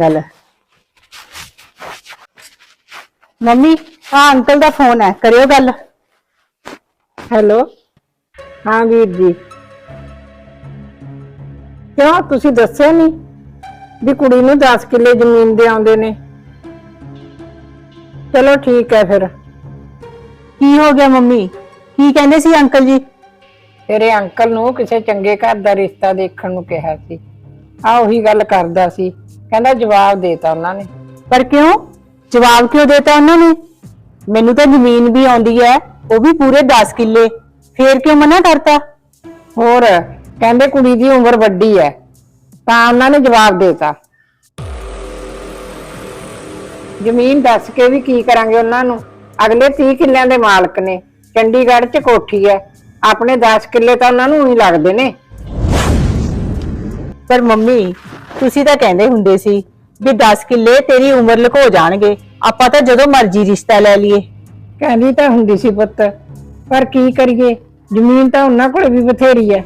ਗੱਲ। ਮੰਮੀ ਆ ਅੰਕਲ ਦਾ ਫੋਨ ਹੈ ਕਰਿਓ ਗੱਲ। ਹੈਲੋ? ਹਾਂ ਵੀਰ ਜੀ। ਕਿਉਂ? ਤੁਸੀਂ ਦੱਸਿਆ ਨਹੀਂ ਵੀ ਕੁੜੀ ਨੂੰ 10 ਕਿੱਲੇ ਜ਼ਮੀਨ ਦੇ ਆਉਂਦੇ ਨੇ। ਚਲੋ ਠੀਕ ਹੈ ਫਿਰ। ਕੀ ਹੋ ਗਿਆ ਮੰਮੀ? ਕੀ ਕਹਿੰਦੇ ਸੀ ਅੰਕਲ ਜੀ? ਤੇਰੇ ਅੰਕਲ ਨੂੰ ਕਿਸੇ ਚੰਗੇ ਘਰ ਦਾ ਰਿਸ਼ਤਾ ਦੇਖਣ ਨੂੰ ਕਿਹਾ ਸੀ। ਆ ਉਹੀ ਗੱਲ ਕਰਦਾ ਸੀ। ਕਹਿੰਦਾ ਜਵਾਬ ਦੇਤਾ ਉਹਨਾਂ ਨੇ। ਪਰ ਕਿਉਂ? ਜਵਾਬ ਕਿਉਂ ਦੇਤਾ ਉਹਨਾਂ ਨੇ? ਮੈਨੂੰ ਤਾਂ ਜ਼ਮੀਨ ਵੀ ਆਉਂਦੀ ਹੈ, ਉਹ ਵੀ ਪੂਰੇ 10 ਕਿੱਲੇ। ਫੇਰ ਕਿਉਂ ਮਨਾ ਕਰਤਾ? ਹੋਰ, ਕਹਿੰਦੇ ਕੁੜੀ ਦੀ ਉਮਰ ਵੱਡੀ ਹੈ, ਤਾਂ ਉਹਨਾਂ ਨੇ ਜਵਾਬ ਦੇਤਾ। ਜ਼ਮੀਨ ਦੱਸ ਕੇ ਵੀ ਕੀ ਕਰਾਂਗੇ ਉਹਨਾਂ ਨੂੰ? ਅਗਲੇ 30 ਕਿੱਲਿਆਂ ਦੇ ਮਾਲਕ ਨੇ। ਚੰਡੀਗੜ੍ਹ 'ਚ ਕੋਠੀ ਹੈ। ਆਪਣੇ 10 ਕਿੱਲੇ ਤਾਂ ਉਹਨਾਂ ਨੂੰ ਹੀ ਲੱਗਦੇ ਨੇ। ਪਰ ਮੰਮੀ, ਤੁਸੀਂ ਤਾਂ ਕਹਿੰਦੇ ਹੁੰਦੇ ਸੀ ਵੀ 10 ਕਿੱਲੇ ਤੇਰੀ ਉਮਰ ਲੁਕੋ ਜਾਣਗੇ, ਆਪਾਂ ਤਾਂ ਜਦੋਂ ਮਰਜ਼ੀ ਰਿਸ਼ਤਾ ਲੈ ਲਈਏ। ਕਹਿੰਦੀ ਤਾਂ ਹੁੰਦੀ ਸੀ ਪੁੱਤ, ਪਰ ਕੀ ਕਰੀਏ? ਜ਼ਮੀਨ ਤਾਂ ਉਹਨਾਂ ਕੋਲ ਵੀ ਬਥੇਰੀ ਹੈ।